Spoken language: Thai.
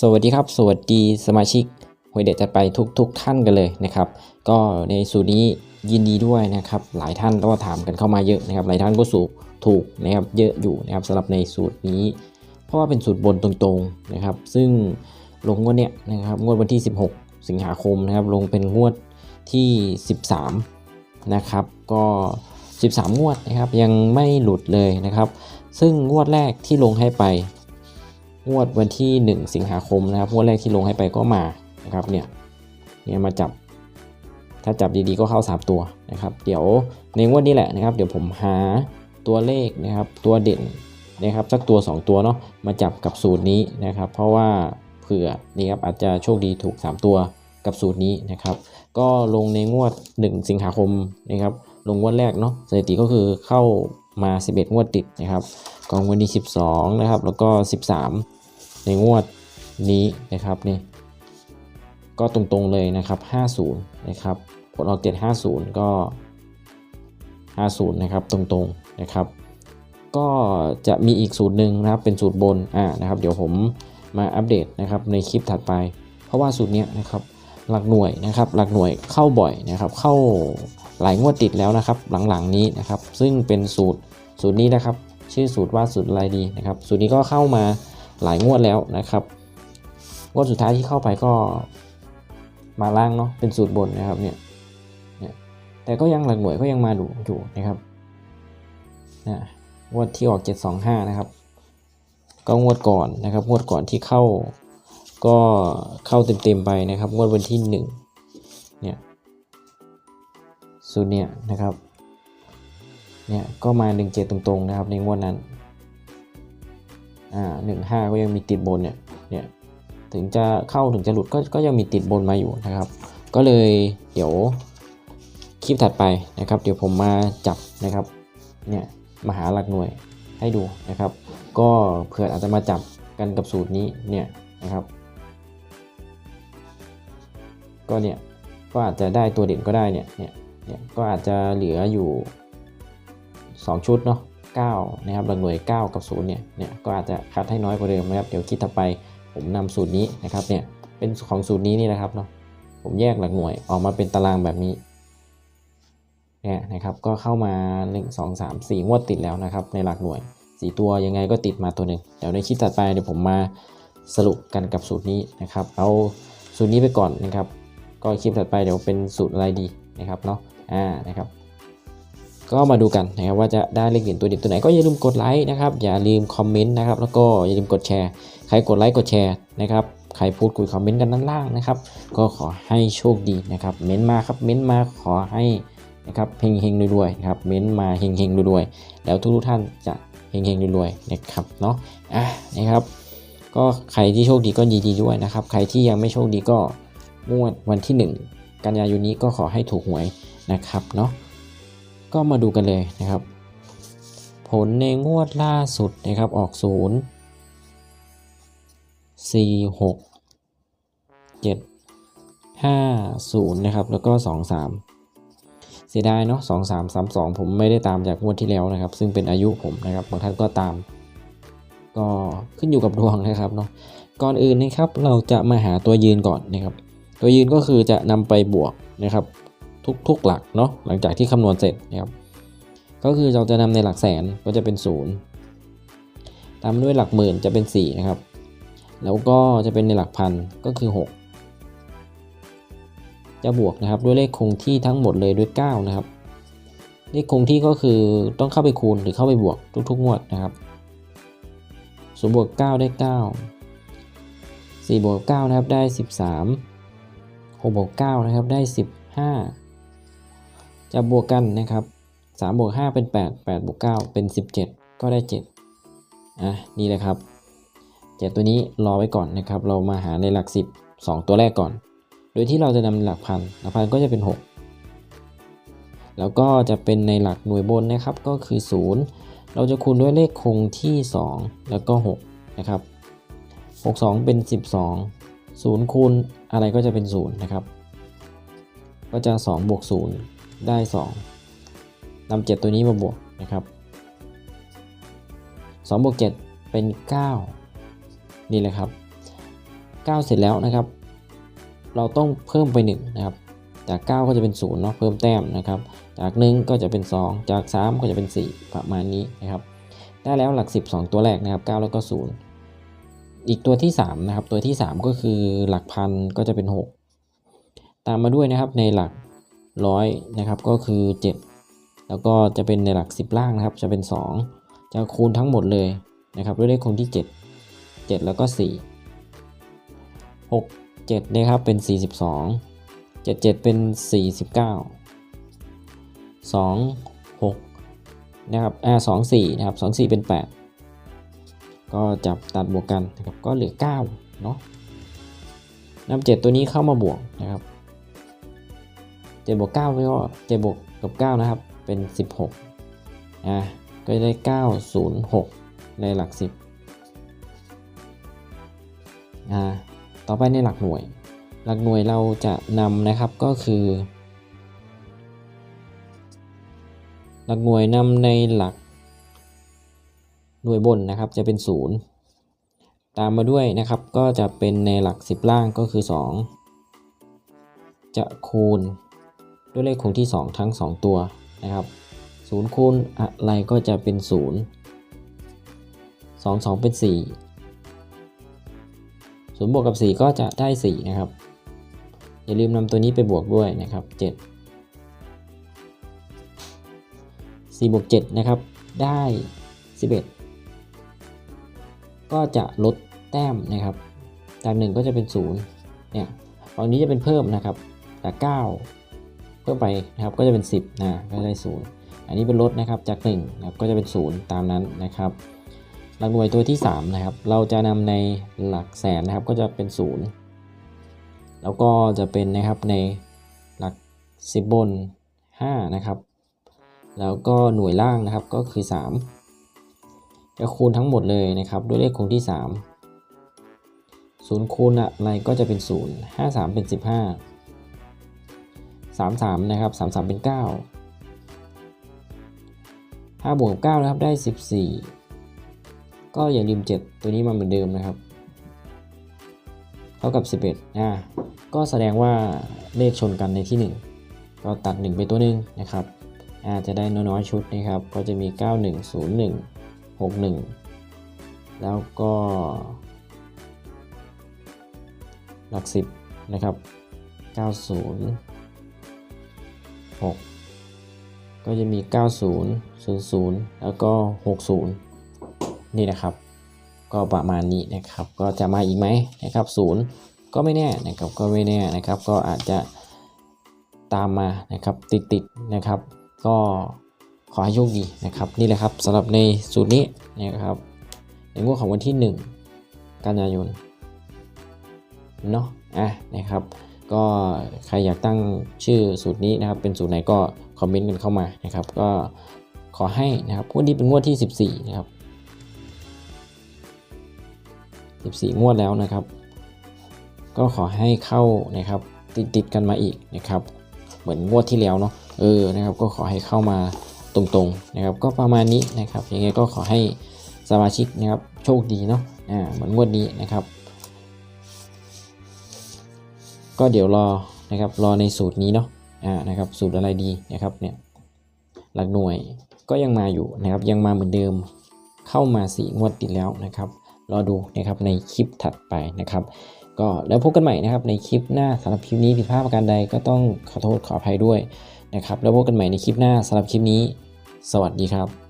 สวัสดีครับ สวัสดีสมาชิกหวยเด็ดจะไปทุกทุกท่านกันเลยนะครับ ก็ในสูตรนี้ยินดีด้วยนะครับ หลายท่านก็ถามกันเข้ามาเยอะนะครับ หลายท่านก็สูกถูกนะครับเยอะอยู่นะครับสำหรับในสูตรนี้ เพราะว่าเป็นสูตรบนตรงๆนะครับ ซึ่งลงงวดเนี้ยนะครับงวดวันที่ 16 สิงหาคมนะครับ ลงเป็นงวดที่ 13 นะครับ ก็ 13 งวดนะครับยังไม่หลุดเลยนะครับ ซึ่งงวดแรกที่ลงให้ไป งวดวันที่ 1 สิงหาคมนะครับ งวดแรกที่ลงให้ไปก็มานะครับเนี่ยเนี่ยมาจับ ถ้าจับดีๆก็เข้า 3 ตัวนะครับ เดี๋ยวในงวดนี้แหละนะครับ เดี๋ยวผมหาตัวเลขนะครับ ตัวเด่นนะครับสักตัว 2 ตัวเนาะมาจับกับสูตรนี้นะครับ เพราะว่าเผื่อนี่ครับอาจจะโชคดีถูก 3 ตัวกับสูตรนี้นะครับ ก็ลงในงวด 1 สิงหาคมนะครับ ลงงวดแรกเนาะสถิติก็คือเข้า มา 11 งวดติดนะครับกองวันที่12 นะครับ แล้วก็ 13 ในงวดนี้นะครับนี่ก็ตรงๆเลยนะครับ 50 นะครับผลออก750 ก็ 50 นะครับ ตรงๆนะครับ ก็จะมีอีกสูตรหนึ่งนะครับ เป็นสูตรบน อ่า นะครับ เดี๋ยวผมมาอัปเดตนะครับในคลิปถัดไป เพราะว่าสูตรเนี้ยนะครับ หลักหน่วยนะครับ หลักหน่วยเข้าบ่อยนะครับ เข้า หลายงวดติดแล้วนะครับ หลังๆนี้นะครับ ซึ่งเป็นสูตรสูตรนี้นะครับ ชื่อสูตรว่าสูตรอะไรดีนะครับ สูตรนี้ก็เข้ามาหลายงวดแล้วนะครับงวดสุดท้ายที่เข้าไปก็มาล่างเนาะเป็นสูตรบนนะครับเนี่ยเนี่ยแต่ก็ยังหลักหน่วยก็ยังมาดูอยู่นะครับนะงวดที่ออก 725 นะครับ ก็งวดก่อนนะครับ งวดก่อนที่เข้าก็เข้าเต็มๆไปนะครับ งวดวันที่ 1 เนี่ย สูตรเนี่ยนะครับเนี่ยก็มา 17 ตรงๆนะครับในงวดนั้นอ่าหนึ่งห้าก็ยังมีติดบนเนี่ยเนี่ยถึงจะเข้าถึงจะหลุดก็ก็ยังมีติดบนมาอยู่นะครับ ก็เลยเดี๋ยวคลิปถัดไปนะครับ เดี๋ยวผมมาจับนะครับเนี่ยมาหาหลักหน่วยให้ดูนะครับ ก็เผื่ออาจจะมาจับกันกับสูตรนี้เนี่ยนะครับ ก็เนี่ยก็อาจจะได้ตัวเด่นก็ได้เนี่ยเนี่ย เนี่ยก็อาจจะเหลืออยู่ 2 ชุดเนาะ9นะครับหลักหน่วย 9 กับ0เนี่ยเนี่ยก็อาจจะคัดให้น้อยกว่าเดิมนะครับเดี๋ยวคิดต่อไปผมนำสูตรนี้นะครับเนี่ยเป็นของสูตรนี้นี่นะครับเนาะผมแยกหลักหน่วยออกมาเป็นตารางแบบนี้เนี่ยนะครับก็เข้ามา 1 2 3 4 งวดติดแล้วนะครับในหลักหน่วย 4 ตัวยังไงก็ติดมาตัวหนึ่งเดี๋ยวในคลิปถัดไปเดี๋ยวผมมาสรุปกันกับสูตรนี้นะครับเอาสูตรนี้ไปก่อนนะครับ ก็คลิปถัดไปเดี๋ยวเป็นสูตรอะไรดีนะครับเนาะ อ่านะครับก็มาดูกันนะครับว่าจะได้เลขเด่นตัวเด่นตัวไหนก็อย่าลืมกดไลค์นะครับอย่าลืมคอมเมนต์นะครับแล้วก็อย่าลืมกดแชร์ ใครกดไลค์กดแชร์นะครับใครพูดคุยคอมเมนต์กันด้านล่างนะครับ ก็ขอให้โชคดีนะครับเม้นมาครับเม้นมาขอให้นะครับเฮงเฮงรวยๆนะครับเม้นมาเฮงเฮงรวยๆแล้วทุกท่านจะเฮงเฮงรวยๆนะครับเนาะอะนะครับ ก็ใครที่โชคดีก็ยินดีด้วยนะครับ ใครที่ยังไม่โชคดีก็งวดวันที่ 1 กันยายนนี้ก็ขอให้ถูกหวย นะครับเนาะก็มาดูกันเลยนะครับ ผลในงวดล่าสุดนะครับออก 0 4 6 7 5 0 นะครับ แล้วก็ 2 3 เสียดายเนาะ 2 3 3 2 ผมไม่ได้ตามจากงวดที่แล้วนะครับ ซึ่งเป็นอายุผมนะครับ บางท่านก็ตาม ก็ขึ้นอยู่กับดวงนะครับเนาะ ก่อนอื่นนะครับ เราจะมาหาตัวยืนก่อนนะครับ ตัวยืนก็คือจะนำไปบวกนะครับ ทุกๆหลักเนาะหลังจากที่คำนวณเสร็จนะครับก็คือเราจะนำในหลักแสนก็จะเป็น 0 ตามด้วยหลักหมื่นจะเป็น 4 นะครับ แล้วก็จะเป็นในหลักพันก็คือ 6 จะบวกนะครับด้วยเลขคงที่ทั้งหมดเลยด้วย 9 นะครับ เลขคงที่ก็คือต้องเข้าไปคูณหรือเข้าไปบวกทุกๆงวดนะครับศูนย์บวก 9 ได้ 9 4 บวก 9 นะครับได้ 13 6 บวก 9 นะครับได้ 15 จะบวกกันนะครับ3บวก5เป็น 8 8บวก9เป็น 17 ก็ได้ 7 อะ นี่แหละครับเจ็ดตัวนี้รอไว้ก่อนนะครับ เรามาหาในหลัก 10 2 ตัวแรกก่อน โดยที่เราจะนำหลักพัน หลักพันก็จะเป็น 6 แล้วก็จะเป็นในหลักหน่วยบนนะครับ ก็คือ 0 เราจะคูณด้วยเลขคงที่ 2 แล้วก็ 6 นะครับ 62 เป็น 12 0คูณอะไรก็จะเป็น 0 นะครับ ก็จะ2บวก0 ได้ 2นำ7ตัวนี้มาบวกนะครับ2บวก7เป็น 9 นี่เลยครับ 9 เสร็จแล้วนะครับ เราต้องเพิ่มไป 1 นะครับ จาก 9 ก็จะเป็น0เนาะเพิ่มแต้มนะครับ จาก 1 ก็จะเป็น 2 จาก 3 ก็จะเป็น 4 ประมาณนี้นะครับ ได้แล้วหลัก 10 2 ตัวแรกนะครับ 9 แล้วก็ 0 อีกตัวที่ 3 นะครับ ตัวที่ 3 ก็คือหลักพันก็จะเป็น 6 ตามมาด้วยนะครับในหลัก ร้อยนะครับ ก็คือ 7 แล้วก็จะเป็นในหลัก 10 ล่างนะครับ จะเป็น 2 จะคูณทั้งหมดเลยนะครับด้วยเลขคงที่ 7 7 แล้วก็ 4 6 7นะครับเป็น 42 7 7 เป็น 49 2 6นะครับอ่า2 4นะครับ2 4 เป็น 8 ก็จับตัดบวกกันนะครับก็เหลือ9เนาะนำ7ตัวนี้เข้ามาบวกนะครับ 7บวก9ก็7บวกกับ 9 นะครับ เป็น 16อะก็ได้ 906 ในหลัก 10อ่าต่อไปในหลักหน่วย หลักหน่วยเราจะนำนะครับก็คือ หลักหน่วยนำในหลักหน่วยบนนะครับจะเป็น 0 ตามมาด้วยนะครับก็จะเป็นในหลัก 10 ล่างก็คือ 2 จะคูณ ด้วยเลขคงที่ 2 ทั้ง 2 ตัวนะครับ0คูณอะไรก็จะเป็น 0 2 2 เป็น 4 0 บวกกับ 4 ก็จะได้ 4 นะครับ อย่าลืมนำตัวนี้ไปบวกด้วยนะครับ 7 4 บวก 7 นะครับ ได้ 11 ก็จะลดแต้มนะครับ จาก 1 ก็จะเป็น 0 เนี่ยฝั่งนี้จะเป็นเพิ่มนะครับ จาก 9 พิ่มไปนะครับก็จะเป็น 10นะก็ได้ 0 อันนี้เป็นลดนะครับจาก1นะครับก็จะเป็น 0 ตามนั้นนะครับ หลักหน่วยตัวที่3นะครับเราจะนำในหลักแสนนะครับก็จะเป็น 0 แล้วก็จะเป็นนะครับในหลัก 10 บน 5 นะครับ แล้วก็หน่วยล่างนะครับก็คือ 3 จะคูณทั้งหมดเลยนะครับด้วยเลขคงที่ 3 0คูณอะไรก็จะเป็น 0 5 3 เป็น 15 3 3 นะครับ 3 3 เป็น 9 5บวก9นะครับ ได้ 14 ก็อย่าลืม 7 ตัวนี้มาเหมือนเดิมนะครับ เท่ากับ 11อ่าก็แสดงว่าเลขชนกันในที่ 1 ก็ตัด 1 ไปตัวหนึ่งนะครับอาจจะได้น้อยๆชุดนะครับ ก็จะมี 9101 61 แล้วก็ หลัก 10 นะครับ 90 6 ก็จะมี 90 00 แล้วก็ 60 นี่นะครับ ก็ประมาณนี้นะครับ ก็จะมาอีกไหมนะครับ 0 ก็ไม่แน่นะครับ ก็ไม่แน่นะครับ ก็อาจจะตามมานะครับ ติดๆนะครับ ก็ขอให้โชคดีนะครับ นี่แหละครับสำหรับในสูตรนี้นะครับ ในงวดของวันที่ 1 กันยายนเนาะอะนะครับ ก็ใครอยากตั้งชื่อสูตรนี้นะครับเป็นสูตรไหนก็คอมเมนต์กันเข้ามานะครับ ก็ขอให้นะครับงวดนี้เป็นงวดที่ 14 นะครับ 14 งวดแล้วนะครับ ก็ขอให้เข้านะครับติดติดกันมาอีกนะครับ เหมือนงวดที่แล้วเนาะเออนะครับ ก็ขอให้เข้ามาตรงๆนะครับ ก็ประมาณนี้นะครับยังไงก็ขอให้สมาชิกนะครับโชคดีเนาะอ่าเหมือนงวดนี้นะครับ ก็เดี๋ยวรอนะครับรอในสูตรนี้เนาะอ่านะครับสูตรอะไรดีนะครับเนี่ยหลักหน่วยก็ยังมาอยู่นะครับยังมาเหมือนเดิมเข้ามาสี่งวดติดแล้วนะครับรอดูนะครับในคลิปถัดไปนะครับ ก็แล้วพบกันใหม่นะครับในคลิปหน้าสำหรับคลิปนี้ผิดพลาดประการใดก็ต้องขอโทษขออภัยด้วยนะครับแล้วพบกันใหม่ในคลิปหน้าสำหรับคลิปนี้ สวัสดีครับ